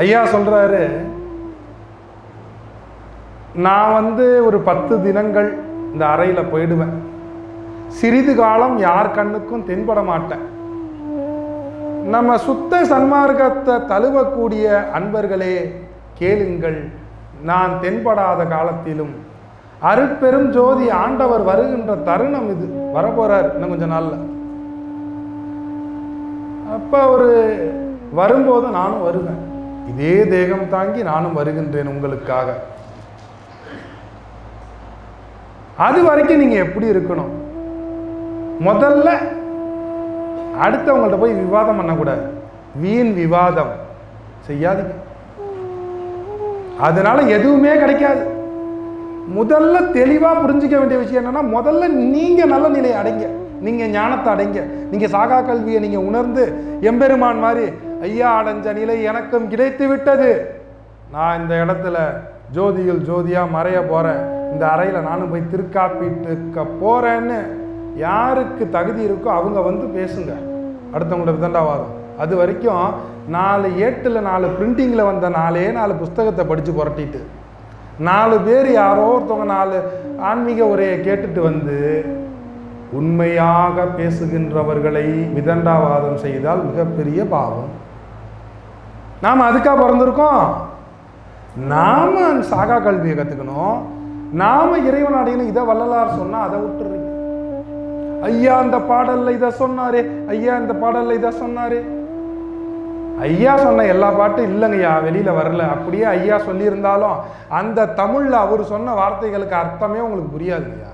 ஐயா சொல்கிறாரு நான் வந்து ஒரு பத்து தினங்கள் இந்த அறையில் போயிடுவேன். சிறிது காலம் யார் கண்ணுக்கும் தென்பட மாட்டேன். நம்ம சுத்த சன்மார்க்கத்தை தழுவக்கூடிய அன்பர்களே கேளுங்கள். நான் தென்படாத காலத்திலும் அருட்பெரும் ஜோதி ஆண்டவர் வருகின்ற தருணம் இது. வரப்போறார் இன்னும் கொஞ்ச நாளில். அப்போ ஒரு வரும்போது நானும் வருவேன். இதே தேகம் தாங்கி நானும் வருகின்றேன் உங்களுக்காக. அது வரைக்கும் நீங்க எப்படி இருக்கணும்? முதல்ல அடுத்தவங்கள்ட்ட போய் விவாதம் பண்ணக்கூடாது. வீண் விவாதம். செய்யாதீங்க. அதனால எதுவுமே கிடைக்காது. முதல்ல தெளிவாக புரிஞ்சிக்க வேண்டிய விஷயம் என்னன்னா முதல்ல நீங்கள் நல்ல நிலையை அடைங்க. நீங்கள் ஞானத்தை அடைங்க. நீங்கள் சாகா கல்வியை நீங்கள் உணர்ந்து எம்பெருமான் மாதிரி ஐயா அடைஞ்ச நிலை எனக்கும் கிடைத்து விட்டது. நான் இந்த இடத்துல ஜோதியில் ஜோதியாக மறைய போகிறேன் இந்த அறையில் நானும் போய் திருக்காப்பிட்டுக்க போகிறேன்னு யாருக்கு தகுதி இருக்கோ அவங்க வந்து பேசுங்க. அடுத்தவங்களோட விதண்டாவாதம். அது வரைக்கும் நாலு ஏட்டில் நாலு பிரிண்டிங்கில் வந்த நாலே நாலு புஸ்தகத்தை படித்து புரட்டிட்டு நாலு பேர் யாரோ ஒருத்தவங்க நாலு ஆன்மீக உரையை கேட்டுட்டு வந்து உண்மையாக பேசுகின்றவர்களை விதண்டாவாதம் செய்தால் மிகப்பெரிய பாவம். நாம் அதுக்காக பிறந்திருக்கோம். நாம சாகா கல்வியை கற்றுக்கணும் நாம இறைவன் அடையணும். இதை வள்ளலார் சொன்னால் அதை விட்டுறீங்க. ஐயா அந்த பாடல்ல இதை சொன்னாரே. ஐயா இந்த பாடலில் இதை சொன்னாரு. ஐயா சொன்ன எல்லா பாட்டும் இல்லைங்கய்யா வெளியில வரல. அப்படியே ஐயா சொல்லியிருந்தாலும் அந்த தமிழில் அவர் சொன்ன வார்த்தைகளுக்கு அர்த்தமே உங்களுக்கு புரியாதுங்கய்யா.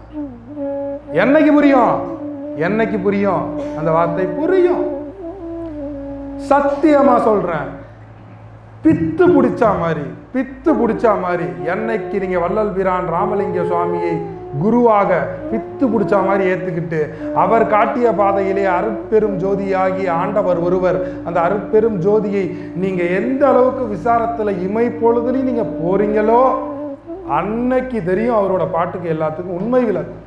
என்னைக்கு புரியும்? என்னைக்கு புரியும்? அந்த வார்த்தை புரியும். சத்தியமா சொல்றேன். பித்து பிடிச்சா மாதிரி பித்து பிடிச்சா மாதிரி என்னைக்கு நீங்கள் வள்ளல் பிரான் ராமலிங்க சுவாமியை குருவாக பித்து பிடிச்ச மாதிரி ஏற்றுக்கிட்டு அவர் காட்டிய பாதையிலே அருட்பெரும் ஜோதியாகி ஆண்டவர் ஒருவர். அந்த அருட்பெரும் ஜோதியை நீங்கள் எந்த அளவுக்கு விசாரத்தில் இமை பொழுதுலையும் நீங்கள் போறீங்களோ அன்னைக்கு தெரியும் அவரோட பாட்டுக்கு எல்லாத்துக்கும் உண்மை விளக்கும்.